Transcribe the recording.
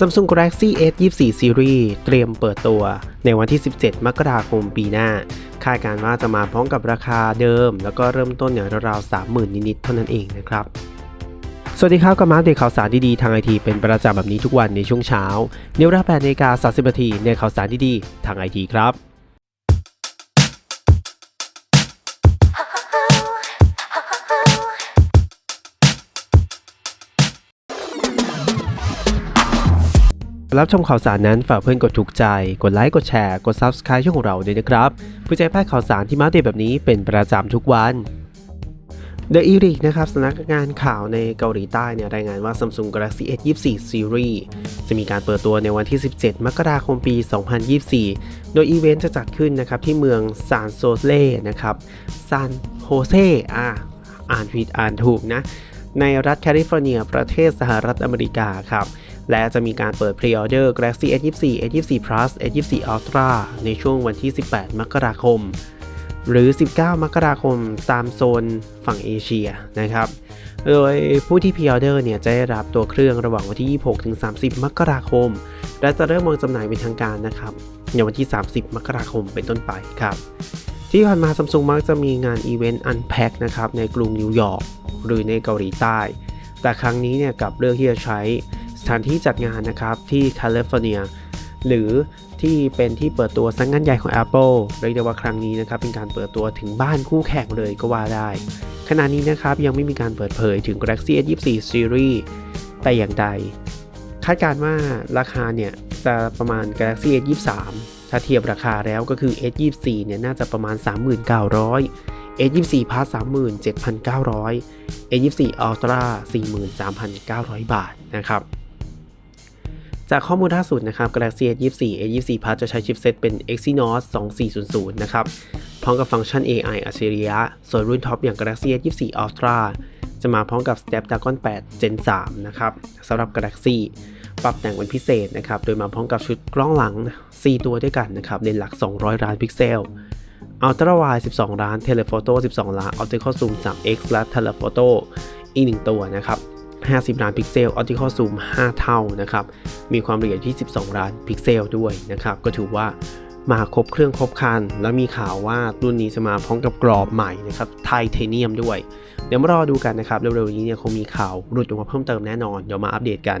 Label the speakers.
Speaker 1: Samsung Galaxy S 24 Series เตรียมเปิดตัวในวันที่ 17 มกราคมปีหน้า คาดการณ์ว่าจะมาพร้อมกับราคาเดิม แล้วก็เริ่มต้นเนี่ยราวๆ 30,000 นิดๆ เท่านั้นเองนะครับ สวัสดีครับกับมาเดตข่าวสารดีๆ ทางไอทีเป็นประจำแบบนี้ทุกวันในช่วงเช้า เนเวลา8นาฬิกา30นาทีในข่าวสารดีๆ ทางไอทีครับ รับชมข่าวสารนั้นฝากเพื่อนกดถูกใจ กดไลค์ กดแชร์ กด Subscribe ช่องของเราด้วยนะครับเพื่อจะพลาดข่าวสารที่มาเดตแบบนี้เป็นประจำทุกวัน The e r i c นะครับสำนักงานข่าวในเกาหลีใต้เนี่ยรายงานว่า Samsung Galaxy S 24 Series จะมีการเปิดตัวในวันที่ 17 มกราคมปี 2024 โดยอีเวนต์จะจัดขึ้นนะครับที่เมืองซานโซเล่นะครับซานโฮเซอ่าอ่านผิดอ่านถูกนะ ในรัฐแคลิฟอร์เนียประเทศสหรัฐอเมริกาครับ และจะมีการเปิดพรีออเดอร์ Galaxy S24 S24 Plus S24 Ultra ในช่วงวันที่ 18 มกราคม หรือ 19 มกราคมตามโซนฝั่งเอเชียนะครับ โดยผู้ที่พรีออเดอร์เนี่ยจะได้รับตัวเครื่องระหว่างวันที่ 26 ถึง 30 มกราคม และจะเริ่มวางจำหน่ายเป็นทางการนะครับในวันที่ 30 มกราคมเป็นต้นไปครับที่ผ่านมาซัมซุงมักจะมีงานอีเวนต์อันแพ็คนะครับในกรุงนิวยอร์กหรือในเกาหลีใต้ แต่ครั้งนี้เนี่ยกับเลือกที่จะใช้ ถานที่จัดงานนะครับที่แคลิฟอร์เนียหรือที่เป็นที่เปิดตัวสังงานใหญ่ของ Apple เรียกได้ว่าครั้งนี้นะครับเป็นการเปิดตัวถึงบ้านคู่แข่งเลยก็ว่าได้ ขณะนี้นะครับยังไม่มีการเปิดเผยถึง Galaxy S24 Series แต่อย่างใด คาดการว่าราคาเนี่ยจะประมาณ Galaxy S23 ถ้าเทียบราคาแล้วก็คือ S24 เนี่ยน่าจะประมาณ 3,900 S24 Plus 37,900 S24 Ultra 43,900 บาทนะครับ จากข้อมูลล่าสุดนะครับ Galaxy S24 S24 Plus จะใช้ชิปเซตเป็น Exynos 2400 นะครับ พร้อมกับฟังก์ชัน AI อัจฉริยะ ส่วนรุ่นท็อปอย่าง Galaxy S24 Ultra จะมาพร้อมกับ Snapdragon 8 Gen 3 นะครับสำหรับ Galaxy ปรับแต่งเป็นพิเศษนะครับ โดยมาพร้อมกับชุดกล้องหลัง 4 ตัวด้วยกันนะครับเลนส์หลัก 200 ล้านพิกเซล Ultra Wide 12 ล้าน Telephoto 12 ล้าน Optical Zoom 3x และ Telephoto อีก 1 ตัวนะครับ 50 ล้านพิกเซล Optical Zoom 5 เท่านะครับ มีความละเอียดที่ 12 ล้านพิกเซลด้วยนะครับ ก็ถือว่ามาครบเครื่องครบคัน แล้วมีข่าวว่ารุ่นนี้จะมาพร้อมกับกรอบใหม่นะครับ ไทเทเนียมด้วย เดี๋ยวมารอดูกันนะครับ เร็วๆนี้เนี่ยคงมีข่าวหลุดออกมาเพิ่มเติมแน่นอน เดี๋ยวมาอัปเดตกัน